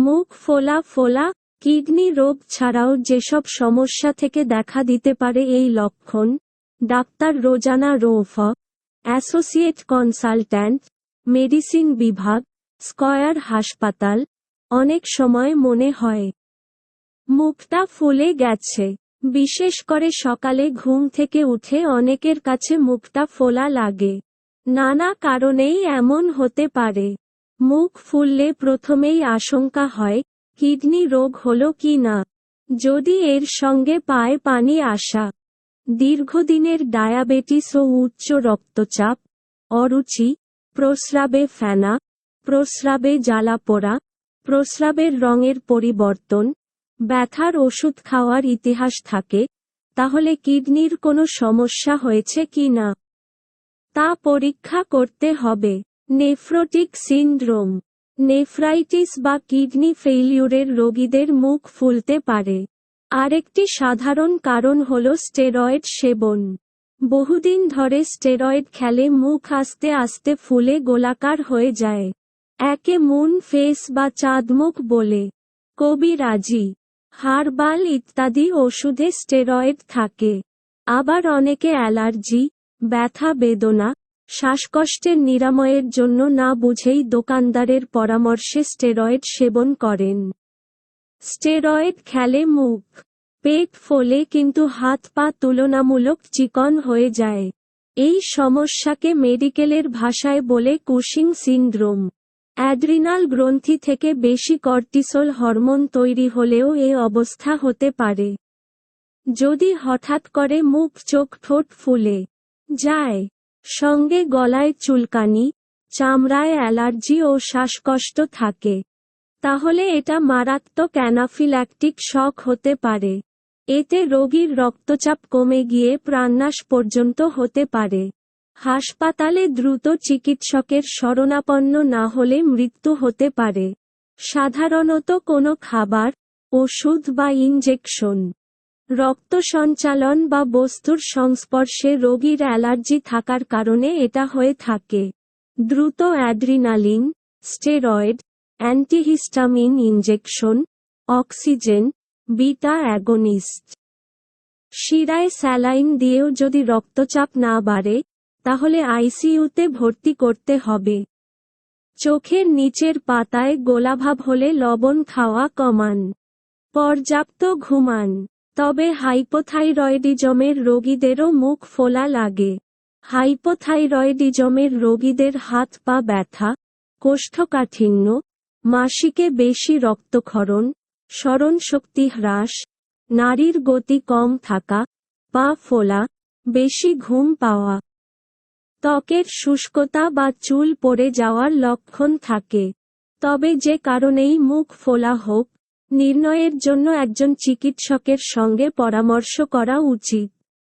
মুখ ফোলা ফোলা, কিডনি রোগ ছাড়াও যেসব সমস্যা থেকে দেখা দিতে পারে এই লক্ষণ, doctor Rozana Rouf, associate consultant, medicine বিভাগ, স্কয়ার হাসপাতাল, অনেক সময় মনে হয়। মুখটা ফুলে গেছে, বিশেষ করে সকালে ঘুম থেকে উঠে অনেকের কাছে মুখটা ফোলা লাগে। নানা কারণেই এমন হতে পারে। মুখ ফুললে প্রথমেই আশঙ্কা হয়, কিডনি রোগ হলো কি না? যদি এর সঙ্গে পায়ে পানি আসা। দীর্ঘদিনের ডায়াবেটিস ও উচ্চ রক্তচাপ, অরুচি, প্রস্রাবে ফেনা, প্রস্রাবে জ্বালা পোড়া, প্রস্রাবের রঙের পরিবর্তন, ব্যথার ওষুধ খাওয়ার ইতিহাস থাকে, তাহলে কিডনির কোনো সমস্যা হয়েছে কি না? তা পরীক্ষা করতে হবে। নেফ্রোটিক সিনড্রোম, নেফ্রাইটিস বা কিডনি ফেইলিউরের রোগীদের মুখ ফুলতে পারে। আরেকটি সাধারণ কারণ হল স্টেরয়েড সেবন। বহুদিন ধরে স্টেরয়েড খেলে মুখ আস্তে আস্তে ফুলে গোলাকার হয়ে যায়। একে মুন ফেস বা চাঁদমুখ বলে। কবিরাজি, হারবাল ইত্যাদি ওষুধে স্টেরয়েড থাকে। আবার অনেকে অ্যালার্জি, ব্যথা বেদনা শ্বাসকষ্টের নিরাময়ের জন্য না বুঝেই দোকানদারের পরামর্শে স্টেরয়েড সেবন করেন। স্টেরয়েড খেলে মুখ, পেট ফোলে কিন্তু হাত পা তুলনামূলক চিকন হয়ে যায়। এই সমস্যাকে মেডিকেলের ভাষায় বলে কুশিং সিনড্রোম। অ্যাড্রিনাল গ্রন্থি থেকে বেশি কর্টিসল হরমোন তৈরি হলেও এ অবস্থা হতে পারে। যদি হঠাৎ করে মুখ, চোখ, ঠোঁট ফুলে যায় সঙ্গে গলায় চুলকানি, চামড়ায় অ্যালার্জি ও শ্বাসকষ্ট থাকে। তাহলে এটা মারাত্মক অ্যানাফিল্যাকটিক শক হতে পারে। এতে রোগীর রক্তচাপ কমে গিয়ে প্রাণনাশ পর্যন্ত হতে পারে। হাসপাতালে দ্রুত চিকিৎসকের শরণাপন্ন না হলে মৃত্যু হতে পারে। সাধারণত কোনো খাবার, ওষুধ বা ইনজেকশন। রক্ত সঞ্চালন বা বস্তুর সংস্পর্শে রোগীর অ্যালার্জি থাকার কারণে এটা হয়ে থাকে। দ্রুত adrenaline, steroid, antihistamine injection oxygen, beta agonist. শিরায় স্যালাইন দিয়েও যদি রক্তচাপ না বাড়ে, তাহলে আইসিইউতে ভর্তি করতে হবে। চোখের নিচের পাতায় গোলাভাব হলে লবণ খাওয়া কমান। পর্যাপ্ত ঘুমান। তবে হাইপোথাইরয়েডিজমের রোগীদেরও মুখ ফোলা লাগে। হাইপোথাইরয়েডিজমের রোগীদের হাত পা ব্যথা, কোষ্ঠকাঠিন্য, মাসিকে বেশি রক্তক্ষরণ, স্মরণশক্তি হ্রাস, নারীর গতি কম থাকা, পা ফোলা, বেশি ঘুম পাওয়া, ত্বকের শুষ্কতা বা চুল পড়ে যাওয়ার লক্ষণ থাকে। তবে যে কারণেই মুখ ফোলা হোক নির্ণয়ের জন্য একজন চিকিৎসকের সঙ্গে পরামর্শ করা উচিত।